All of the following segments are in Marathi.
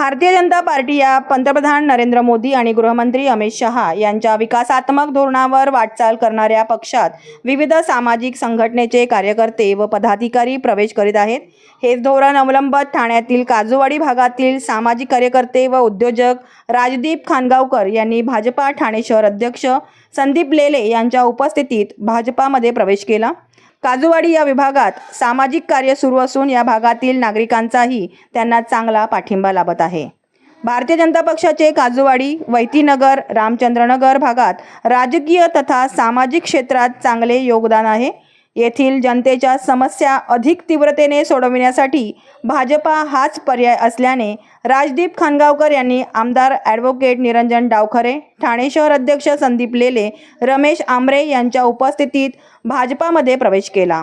भारतीय जनता पार्टी या पंतप्रधान नरेंद्र मोदी आणि गृहमंत्री अमित शहा यांच्या विकासात्मक धोरणावर वाटचाल करणाऱ्या पक्षात विविध सामाजिक संघटनेचे कार्यकर्ते व पदाधिकारी प्रवेश करीत आहेत. हेच धोरण अवलंबत ठाण्यातील काजूवाडी भागातील सामाजिक कार्यकर्ते व उद्योजक राजदीप खानगावकर यांनी भाजपा ठाणे शहर अध्यक्ष संदीप लेले यांच्या उपस्थितीत भाजपामध्ये प्रवेश केला. काजूवाडी या विभागात सामाजिक कार्य सुरू असून या भागातील नागरिकांचाही त्यांना चांगला पाठिंबा लाभत आहे. भारतीय जनता पक्षाचे काजूवाडी वैतीनगर रामचंद्रनगर भागात राजकीय तथा सामाजिक क्षेत्रात चांगले योगदान आहे. येथील जनतेच्या समस्या अधिक तीव्रतेने सोडविण्यासाठी भाजपा हाच पर्याय असल्याने राजदीप खानगावकर यांनी आमदार ॲडव्होकेट निरंजन डावखरे ठाणे शहर अध्यक्ष संदीप लेले रमेश आमरे यांच्या उपस्थितीत भाजपामध्ये प्रवेश केला.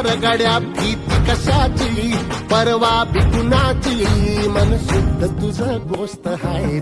रगड्या भीती कशाची? परवा बिकुणाची मन शुद्ध तुझं गोष्ट आहे